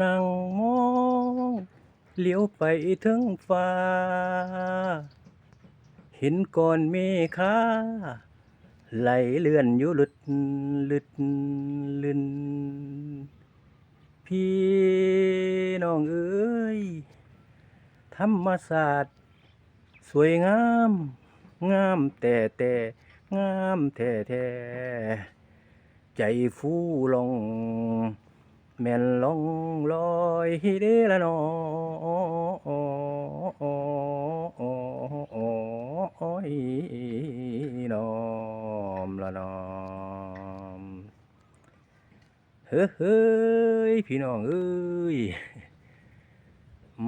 นั่งมองเลี้ยวไปถึงฟ้า เห็นก้อนเมฆาไหลเลื่อนอยู่ลึดลึดลึนพี่น้องเอ้ย ธรรมศาสตร์ สวยงาม งามแต่แต่งามแท้แท้ใจฟูลง แม่นลองลอยเดละนอนอมละนอมเฮ้ยเฮ้ยพี่น้องเอ้ย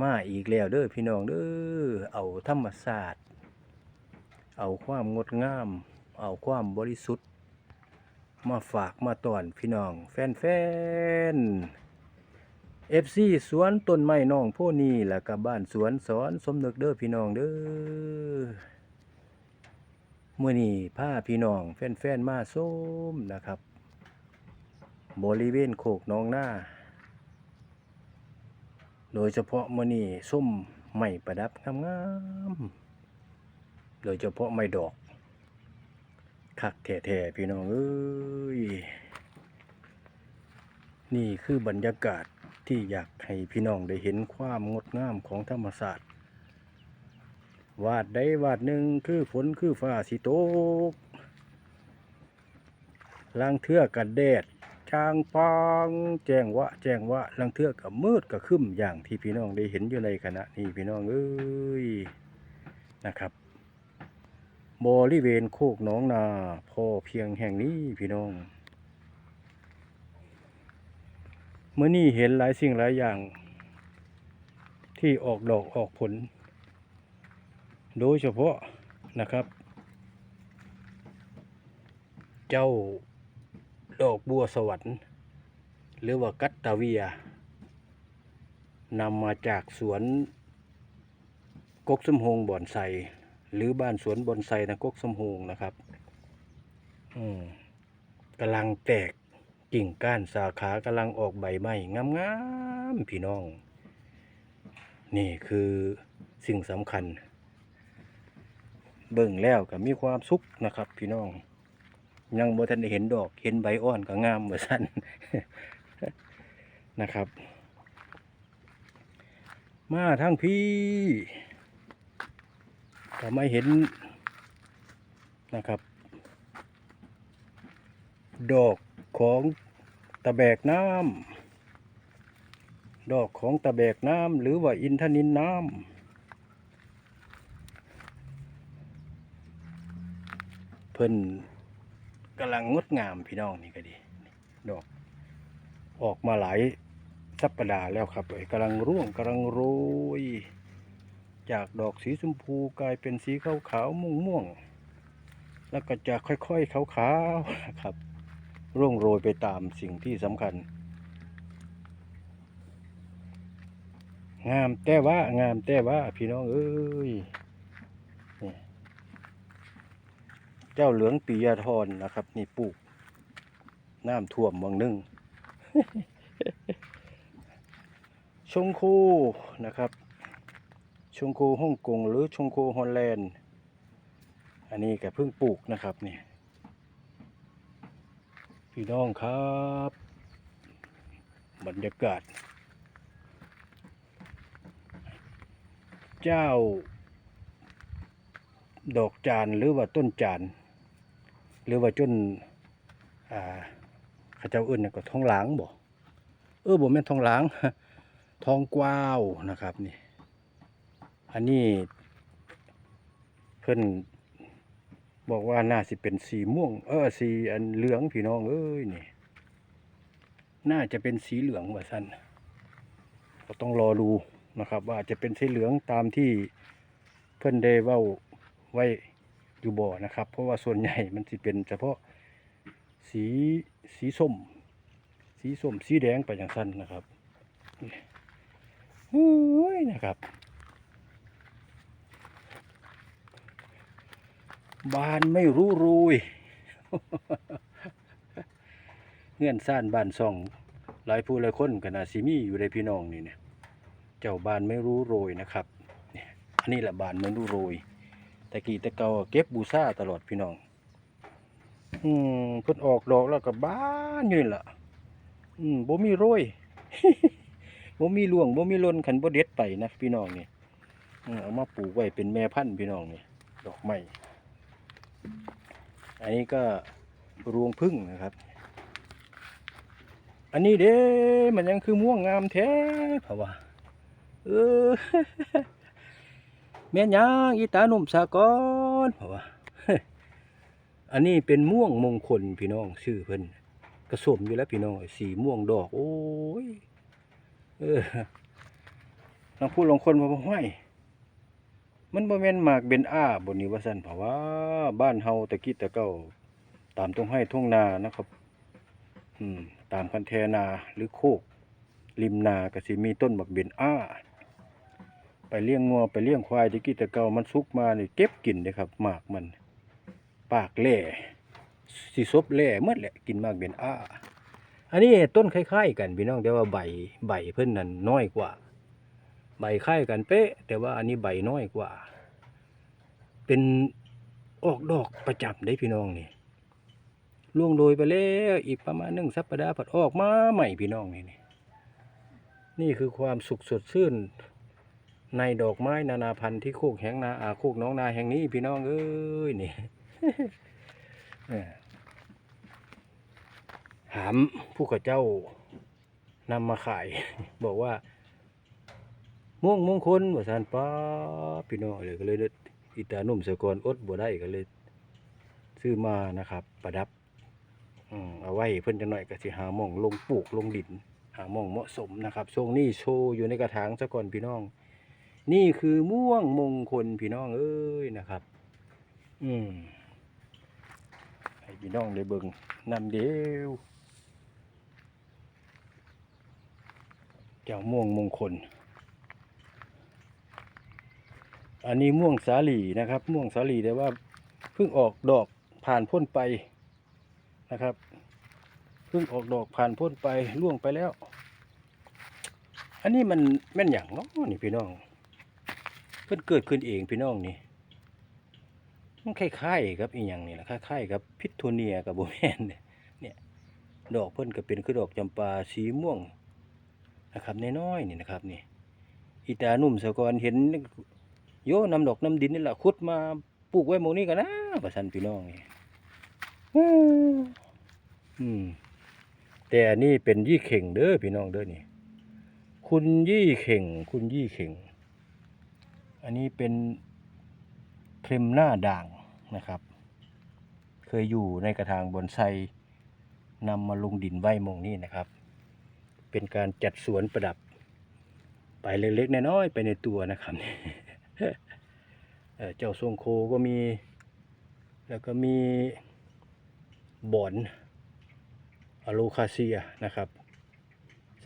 มาอีกแล้วเด้อพี่น้องเด้อเอาธรรมศาสตร์เอาความงดงาม เอาความบริสุทธิ์ มาฝากมาตอนพี่น้อง แฟนแฟนเอฟซีสวนต้นไม้น้องโพนี่แล้วก็บ้านสวนสอนสมนึกเด้อพี่น้องเด้อเมื่อนี้พาพี่น้องแฟนแฟนๆมาส้มนะครับ บริเวณโคกน้องหน้า โดยเฉพาะเมื่อนี้ส้มไม้ประดับงามๆโดยเฉพาะไม้ดอก คักแท้ๆพี่น้องเอ้ยนี่คือบรรยากาศที่อยากให้พี่น้องได้เห็นความงดงามของธรรมศาสตร์วาดใดวาดหนึ่งคือฝนคือฟ้าสิตกลางเทือกันแดดจางปางแจ้งวะแจ้งวะลางเทือกับมืดกับครึ้มอย่างที่พี่น้องได้เห็นอยู่ในขณะนี้พี่น้องเอ้ยนะครับ บริเวณโคกหน้องนาพอเพียงแห่งนี้พี่น้องเมื่อนี้เห็นหลายสิ่งหลายอย่าง ที่ออกดอกออกผล โดยเฉพาะนะครับ เจ้าดอกบัวสวรรค์ หรือว่ากัตตาเวียนำมาจากสวนกกสมโฮงบ่อนไซ หรือบ้านสวนบอนไซนะกกสมโฮงนะครับอืมกำลังแตกกิ่งก้านสาขากำลังออกใบไม้งามๆพี่น้อง นี่คือสิ่งสำคัญ เบิ่งแล้วก็มีความสุขนะครับ พี่น้อง ยังบ่ทันได้เห็นดอกเห็นใบอ่อนก็งามเหมือนสั้นนะครับ มาทั้งพี่ ก็ไม่เห็นนะครับ ดอกของตะแบกน้ำดอกของตะแบกน้ำหรือว่าอินทนินน้ำเพิ่นกำลังงดงามพี่น้องนี่ก็ดี ดอก ออกมาหลายสัปดาห์แล้วครับเอ้ยกำลังร่วงกำลังโรย จากดอกสีชมพูกลายเป็นสีขาวขาวม่วงม่วง แล้วก็จะค่อยๆขาวขาวนะครับ ร่วงโรยไปตามสิ่งที่สำคัญ งามแต่ว่างามแต่ว่าพี่น้องเอ้ยนี่เจ้าเหลืองปียาธรนะครับ นี่ปลูก น้ำท่วมวังนึ่งชงคูนะครับ ชงโคฮ่องกงหรือชงโคฮอลแลนด์ อันนี้ก็เพิ่งปลูกนะครับเนี่ยพี่น้องครับ บรรยากาศ เจ้า ดอกจานหรือว่าต้นจานหรือว่าจนอ่าขาเจ้าอื่นก็ทองหลางบ่เออบ่แม่นทองหลางทองกวาวนะครับนี่ อันนี้เพิ่อนบอกว่าน่าสิเป็นสีม่วง เออสีอันเหลืองพี่น้องเอ้ยนี่น่าจะเป็นสีเหลืองว่าซั่นก็ต้องรอดูนะครับ ว่าจะเป็นสีเหลืองตามที่เพิ่อนได้ว้าไว้อยู่บ่นะครับ เพราะว่าส่วนใหญ่มันสิเป็นเฉพาะสีสีส้ม สีส้มสีแดงไปอย่างสั้นนะครับนี่โอ้ยนะครับ บานไม่รู้รุยเงื่อนซ่านบ้านซ่อง หลายผู้หลายคนก็น่าสิมี่อยู่ในพี่น้องนี่เนี่ยเจ้าบ้านไม่รู้โรยนะครับเนี่ยอันนี้แหละบ้านไม่รู้โรยแต่กี้ต่เกาเก็บบูชาตลอดพี่น้อง อืมเพิ่นออกดอกแล้วก็บ้านอยู่นี่ล่ะอืมบ่มีโรยบ่มีร่วงบ่มีล่นขันบ่เด็ดไปนะพี่น้องนี่เอามาปลูกไว้เป็นแม่พันธุ์พี่น้องนี่ดอกไม้ อันนี้ก็รวงพึ่งนะครับ อันนี้เด้มันยังคือม่วงงามแท้เพราะว่าเออแม่นยังอีตาหนุ่มสากอนเพราะว่าอันนี้เป็นม่วงมงคลพี่น้องชื่อเพิ่นกระสมอยู่แล้วพี่น้องสีม่วงดอก โอ้ยเออลองพูดลองคนมาบ่ห้อย มันบ่แม่นหมากเบนอ้าบนนี้ว่าซั่นเพราะว่าบ้านเฮาตะกี้ตะเก้าตามตรงให้ทุ่งนานะครับ อืม ตามคันแทนาหรือโคก ริมนาก็สิมีต้นบักเบนอ้า ไปเลี้ยงงัวไปเลี้ยงควายตะกี้ตะเก้ามันสุกมานี่เก็บกินเด้ครับหมากมัน ปากแหล่สิซบแหล่หมดแหละกินหมากเบนอ้า อันนี้ต้นคล้ายๆกันพี่น้องแต่ว่าใบใบเพิ่นนั้นน้อยกว่า บคล้ายกันเป๊ะ แต่ว่าอันนี้ใบน้อยกว่า เป็นออกดอกประจำได้พี่น้องนี่ล่วงโรยไปแล้วอีกประมาณหนึ่งสัปดาห์ผัดออกมาใหม่พี่น้องนี่นี่นี่คือความสุขสดชื่น ในดอกไม้นานาพันธุ์ที่โคกแห่งนาอาโคกน้องนาแห่งนี้พี่น้องเอ้ยนี่เออถามผู้กับเจ้านำมาขาย บอกว่า ม่วงมงคลว่าสันป้าพี่น้องเลยก็เลยอิตานุ่มสกรอดบ่ได้ก็เลยซื้อมานะครับ ประดับเอาไว้เพิ่นจะหน่อยก็สิหาม่องลงปลูกลงดิน หาม่องเหมาะสมนะครับช่วงนี้โชว์อยู่ในกระถางซะก่อนพี่น้อง นี่คือม่วงมงคลพี่น้องเอ้ยนะครับ อืมให้พี่น้องได้เบิ่งนำเดียวแก้วม่วงมงคล อันนี้ม่วงสาลีนะครับ ม่วงสาลีแต่ว่าเพิ่งออกดอกผ่านพ้นไปนะครับเพิ่งออกดอกผ่านพ้นไปล่วงไปแล้ว อันนี้มันแม่นอย่างเนาะนี่พี่น้อง เพิ่นเกิดขึ้นเองพี่น้องนี่มันคล้ายๆกับอีหยังนี่แหละคล้ายๆกับพิษโทเนียกับโบแมนเนี่ยดอกเพิ่นก็เป็นคือดอกจำปาสีม่วงนะครับน้อยๆนี่นะครับนี่อีตาหนุ่มสะกอนเห็น โยนำดอกน้ำดินนี่แหละขุดมาปลูกไว้หมงนี้กันนะประสันพี่น้องนี่อืมแต่นนี้เป็นยี่เข่งเด้อพี่น้องเด้อนี่ คุณยี่เข่ง คุณยี่เข่ง อันนี้เป็นเทรมหน้าด่างนะครับ เคยอยู่ในกระถางบอนไซนำมาลงดินไว้หมงนี้นะครับ เป็นการจัดสวนประดับ ไปเล็กๆน้อยๆไปในตัวนะครับ เจ้าทรงโคก็มี แล้วก็มีบอนอะโลคาเซียนะครับ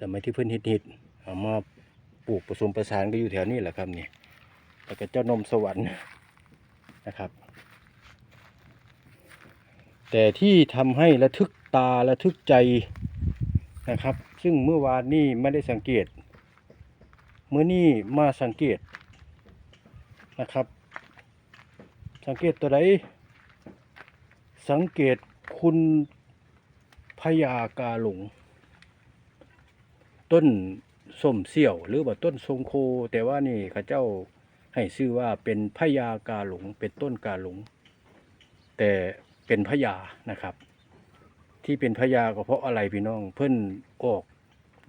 สมัยที่เพิ่นฮิตๆเอามาปลูกผสมประสานก็อยู่แถวนี้แหละครับนี่แล้วก็เจ้านมสวรรค์นะครับ แต่ที่ทำให้ระทึกตาระทึกใจนะครับ ซึ่งเมื่อวานนี้ไม่ได้สังเกต เมื่อนี้มาสังเกตนะครับ สังเกตตัวใดสังเกตคุณพญากาหลง ต้นส้มเสี่ยว หรือว่าต้นทรงโค แต่ว่านี่ข้าเจ้าให้ชื่อว่าเป็นพญากาหลง เป็นต้นกาหลง แต่เป็นพญานะครับ ที่เป็นพญาก็เพราะอะไรพี่น้อง เพิ่นออก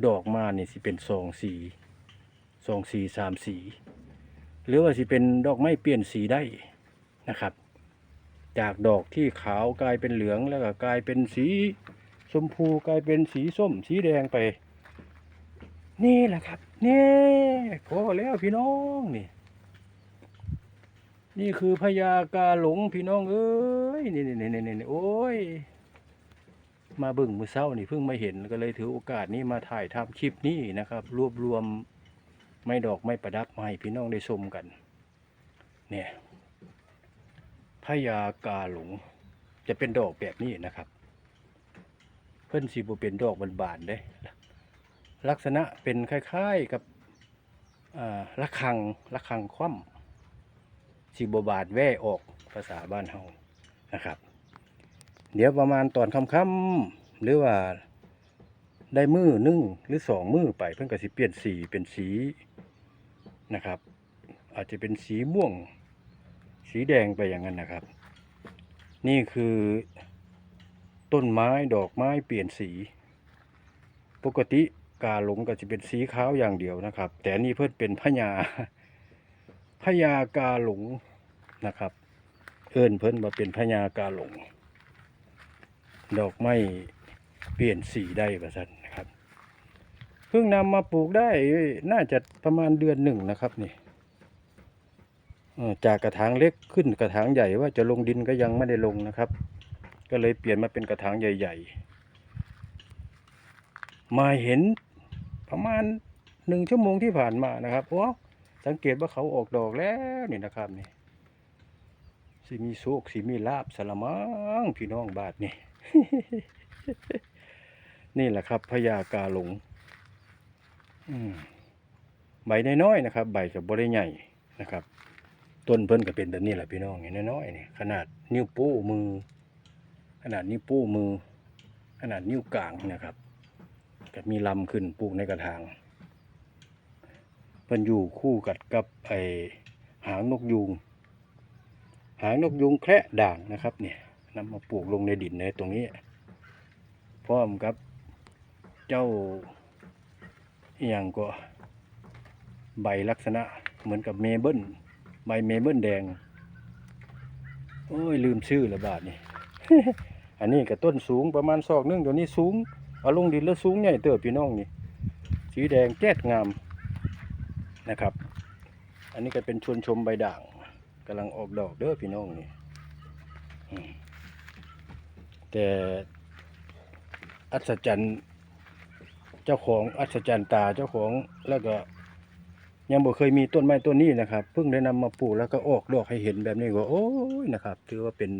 ดอกมานี่สิเป็นสองสีสองสีสามสี หรือว่าสิเป็นดอกไม้เปลี่ยนสีได้ นะครับ จากดอกที่ขาวกลายเป็นเหลืองแล้วก็กลายเป็นสีชมพูกลายเป็นสีส้ม สีแดงไป นี่แหละครับนี่พอแล้วพี่น้องนี่ นี่คือพญากาหลงพี่น้องเอ้ยนี่นี่นี่นี่โอ้ยมาเบิ่งมือเศร้านี่เพิ่งมาเห็นก็เลยถือโอกาสนี้มาถ่ายทำคลิปนี้นะครับ รวบรวมไม้ดอกไม้ประดับมาให้พี่น้องได้ชมกัน เนี่ย พญากาหลง จะเป็นดอกแบบนี้นะครับ เพิ่อนสีบเป็นดอกบานๆเด้ ลักษณะเป็นคล้ายๆกับอ่าระฆังระฆังคว่ำสิบบาทแว่ออกภาษาบ้านเฮานะครับ เดี๋ยวประมาณตอนค่ำๆหรือว่าได้มือหนึ่งหรือสองมือไปเพิ่อนก็สิเปลี่ยนสีเป็นสีนะครับ อาจจะเป็นสีม่วง สีแดงไปอย่างนั้นนะครับ นี่คือต้นไม้ดอกไม้เปลี่ยนสี ปกติกาหลงก็จะเป็นสีขาวอย่างเดียวนะครับ แต่นี่เพิ่นเป็นพญาพญากาหลงนะครับเอิ้นเพิ่นมาเป็นพญากาหลง ดอกไม้เปลี่ยนสีได้ประสันนะครับ เพิ่งนำมาปลูกได้น่าจะประมาณเดือนหนึ่งนะครับนี่ จากกระถางเล็กขึ้นกระถางใหญ่ว่าจะลงดินก็ยังไม่ได้ลงนะครับ ก็เลยเปลี่ยนมาเป็นกระถางใหญ่ ๆ มาเห็นประมาณหนึ่งชั่วโมงที่ผ่านมานะครับโอ้สังเกตว่าเขาออกดอกแล้วนี่นะครับนี่สิมีโชคสิมีลาบสละมังพี่น้องบาทนี่นี่แหละครับพญากาหลงใบน้อยๆนะครับ ใบกับบริใหญ่นะครับ ต้นเพิ่นก็เป็นแบบนี้แหละพี่น้องนี่น้อยๆนี่ขนาดนิ้วโป้มือ ขนาดนิ้วโป้มือ ขนาดนิ้วกลางนะครับก็มีลำขึ้นปลูกในกระถางเพิ่นอยู่คู่กัดกับไอหางนกยูงหางนกยูงแคระด่างนะครับเนี่ยนำมาปลูกลงในดินในตรงนี้ พร้อมกับเจ้าอย่างก็ใบลักษณะเหมือนกับเมเบิล ใบเมเบิลแดง โอ้ย ลืมชื่อและบาทนี่ อันนี้ก็ต้นสูงประมาณศอกนึงเดี๋ยวนี้สูง เอาลงดินแล้วสูงใหญ่เติบพี่น้องนี่ สีแดงแจ๊ดงามนะครับ อันนี้ก็เป็นชวนชมใบด่างกำลังออกดอกเด้อพี่น้องนี่แต่อัศจรรย์ เจ้าของอัศจรรย์ตาเจ้าของแล้วก็ ยังบ่เคยมีต้นไม้ต้นนี้นะครับ เพิ่งได้นำมาปลูกแล้วก็ออกดอกให้เห็นแบบนี้ก็โอ้ยนะครับ ถือว่าเป็น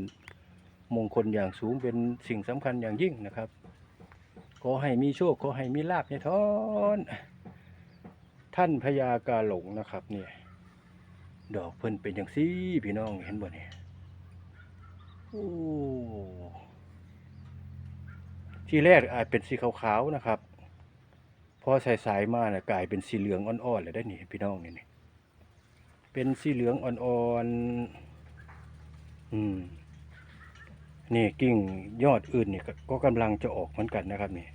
มงคลอย่างสูงเป็นสิ่งสำคัญอย่างยิ่งนะครับขอให้มีโชคขอให้มีลาภในท้อนท่านพญากาหลงนะครับเนี่ยดอกเพิ่นเป็นอย่างซี่พี่น้องเห็นบ่เนี่ยโอ้ที่แรกอาจเป็นสีขาวๆนะครับ พอใส่สายมาเนี่ยกลายเป็นสีเหลืองอ่อนๆเลยได้นี่พี่น้องนี่นี่เป็นสีเหลืองอ่อนๆอืมนี่กิ่งยอดอื่นนี่ก็ก็กำลังจะออกเหมือนกันนะครับนี่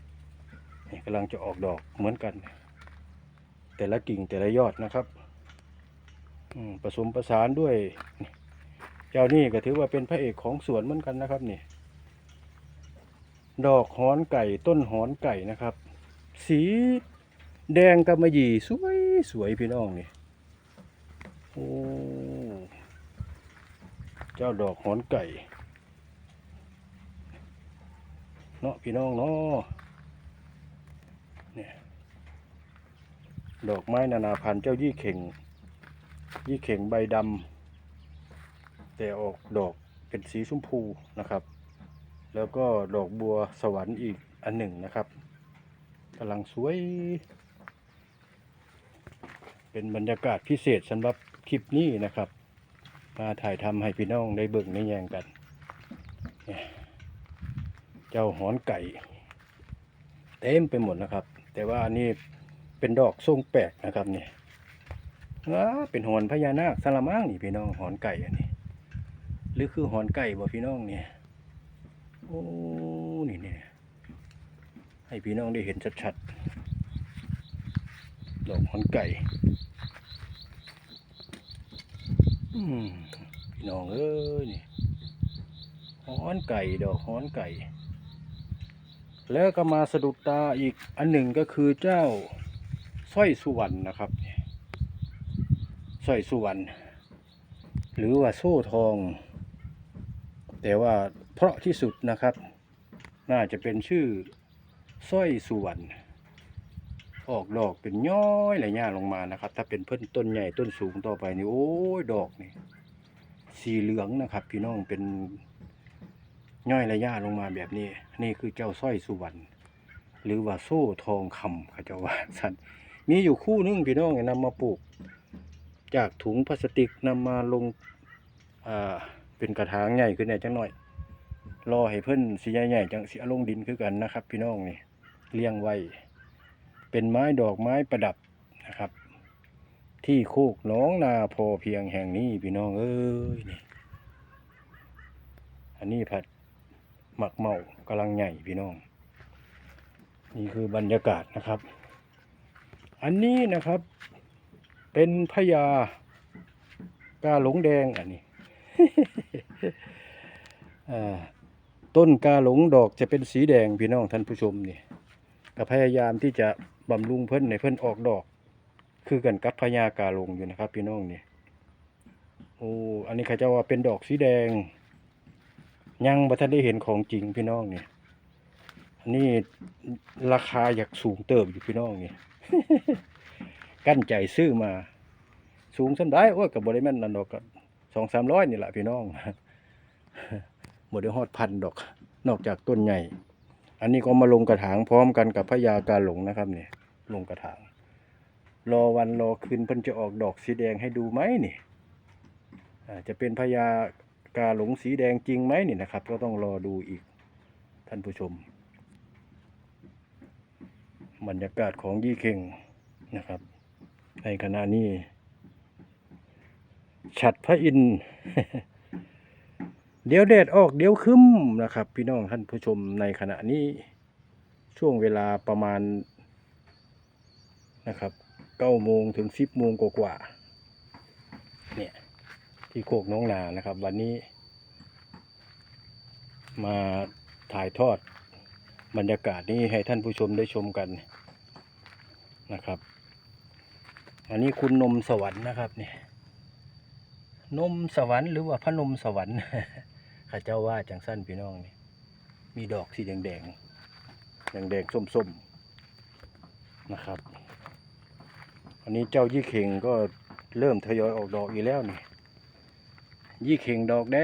นี่กำลังจะออกดอกเหมือนกัน แต่ละกิ่งแต่ละยอดนะครับอืมผสมประสานด้วย เจ้านี่ก็ถือว่าเป็นพระเอกของสวนเหมือนกันนะครับนี่ ดอกหอนไก่ต้นหอนไก่นะครับ สีแดงกำมะหยี่สวยสวยพี่น้องนี่โอ้เจ้าดอกหอนไก่เนาะพี่น้องเนาะเนี่ยดอกไม้นานาพันธุ์เจ้ายี่เข่ง ยี่เข่งใบดำแต่ออกดอกเป็นสีชมพูนะครับ แล้วก็ดอกบัวสวรรค์อีกอันหนึ่งนะครับ กำลังสวย เป็นบรรยากาศพิเศษสำหรับคลิปนี้นะครับ มาถ่ายทำให้พี่น้องได้เบิ่งได้แยงกัน เจ้าหอนไก่ เต็มไปหมดนะครับ แต่ว่าอันนี้เป็นดอกทรงแปลกนะครับเนี่ยเป็นหอนพญานาคสลามังนี่พี่น้องหอนไก่อันนี้ หรือคือหอนไก่บ่พี่น้องเนี่ยโอ้นี่เนี่ย ให้พี่น้องได้เห็นชัดๆ ดอกหอนไก่พี่น้องเอ้ยนี่หอนไก่ดอกหอนไก่ แล้วก็มาสะดุดตาอีกอันหนึ่งก็คือเจ้าสร้อยสุวรรณนะครับสร้อยสุวรรณหรือว่าโซ่ทอง แต่ว่าเพราะที่สุดนะครับ น่าจะเป็นชื่อ สร้อยสุวรรณออกดอกเป็นย้อยหลย่าลงมานะครับ ถ้าเป็นเพิ่นต้นใหญ่ต้นสูงต่อไปนี่โอ้ยดอกนี่สีเหลืองนะครับ พี่น้องเป็นย่อยระยะลงมาแบบนี้ นี่คือเจ้าสร้อยสุวรรณหรือว่าโซ่ทองคำเขาเจะว่าสันมีอยู่คู่หนึงพี่น้องนำมาปลูก จากถุงพลาสติกนำมาลงอ่าเป็นกระถางใหญ่ขึ้นแหน่จังหน่อย รอให้เพิ่นสิใหญ่ๆจังสิเอลงดินคือกันนะครับ พี่น้องนี่ เลี้ยงไว้ เป็นไม้ดอกไม้ประดับนะครับ ที่โคกน้องนาพอเพียงแห่งนี้พี่น้องเอ้ยนี่อันนี้ผัดหมักเมากำลังใหญ่พี่น้อง นี่คือบรรยากาศนะครับ อันนี้นะครับ เป็นพญากาหลงแดงอันนี้ต้นกาหลงดอกจะเป็นสีแดงพี่น้องท่านผู้ชมนี่ ก็พยายามที่จะบำรุงเพิ่นในเพิ่นออกดอก คือกันกับพญากาลงอยู่นะครับ พี่น้องนี่โอ้อันนี้เขาจะว่าเป็นดอกสีแดง ยังบ่ทันได้เห็นของจริงพี่น้องนี่อันนี้ราคาอยากสูงเติบอยู่พี่น้องนี่กั้นใจซื้อมา สูงสันได้โอ้ยกับบริแม่นนั่นดอกก็สองสามร้อยนี่แหละพี่น้องบ่ได้ฮอดพันดอก นอกจากต้นใหญ่ อันนี้ก็มาลงกระถางพร้อมกันกับพญากาหลงนะครับเนี่ยลงกระถาง รอวันรอคืนเพิ่นจะออกดอกสีแดงให้ดูไหมนี่จะเป็นพญากาหลงสีแดงจริงไหมนี่นะครับ ก็ต้องรอดูอีกท่านผู้ชม บรรยากาศของยี่เข่งนะครับ ในขณะนี้ ฉัดพระอินทร์ เดี๋ยวแดดออกเดี๋ยวคึ้มนะครับ พี่น้องท่านผู้ชมในขณะนี้ช่วงเวลาประมาณนะครับเก้าโมงถึงสิบโมงกว่าๆเนี่ยที่โคกน้องนานะครับ วันนี้ มาถ่ายทอดบรรยากาศนี้ให้ท่านผู้ชมได้ชมกันนะครับ อันนี้คุณนมสวรรค์นะครับเนี่ยนมสวรรค์หรือว่าพระนมสวรรค์ ข้าเจ้าว่าจังสั้นพี่น้องนี่มีดอกสีแดงแดงแดงแดงส้มๆนะครับ อันนี้เจ้ายี่เข่งก็เริ่มทยอยออกดอกอีกแล้วนี่ ยี่เข่งดอกแด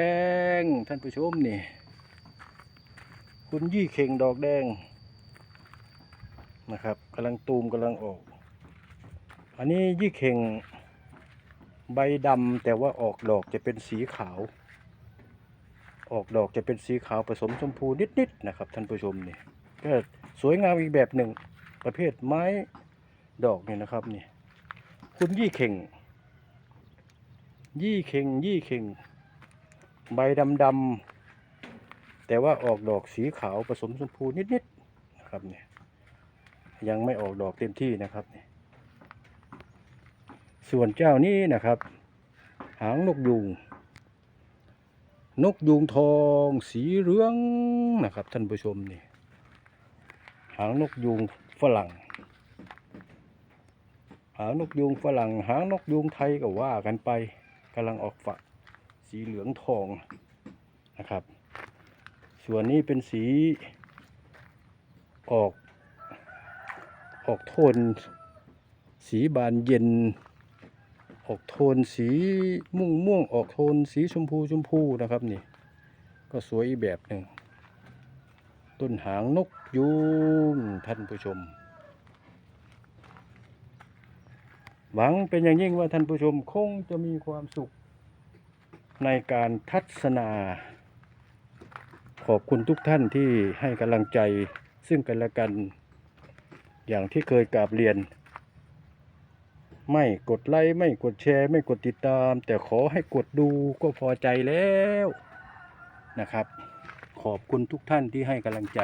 งท่านผู้ชมนี่ คุณยี่เข่งดอกแดงนะครับกำลังตูมกำลังออก อันนี้ยี่เข่งใบดำแต่ว่าออกดอกจะเป็นสีขาว ออกดอกจะเป็นสีขาวผสมชมพูนิดๆนะครับ ท่านผู้ชมนี่ก็สวยงามอีกแบบหนึ่งประเภทไม้ดอกนี่นะครับนี่คุณยี่เข่ง ยี่เข่งยี่เข่ง ใบดำดำๆแต่ว่าออกดอกสีขาวผสมชมพูนิดๆนะครับเนี่ยยังไม่ออกดอกเต็มที่นะครับนี่ส่วนเจ้านี้นะครับ หางนกยูง นกยูงทองสีเหลืองนะครับ ท่านผู้ชมนี่หางนกยูงฝรั่ง หางนกยูงฝรั่ง หางนกยูงไทยก็ว่ากันไปกำลังออกฝักสีเหลืองทองนะครับ ส่วนนี้เป็นสีออกออกโทนสีบานเย็น ออกโทนสีม่วงม่วงๆออกโทนสีชมพูชมพูนะครับนี่ ก็สวยอีกแบบหนึ่ง ต้นหางนกยูงท่านผู้ชม หวังเป็นอย่างยิ่งว่าท่านผู้ชมคงจะมีความสุข ในการทัศนา ขอบคุณทุกท่านที่ให้กำลังใจซึ่งกันและกัน อย่างที่เคยกราบเรียน ไม่กดไลค์ไม่กดแชร์ ไม่กดติดตาม แต่ขอให้กดดูก็พอใจแล้วนะครับ ขอบคุณทุกท่านที่ให้กำลังใจ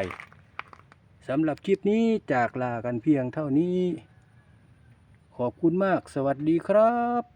สำหรับคลิปนี้จากลากันเพียงเท่านี้ ขอบคุณมากสวัสดีครับ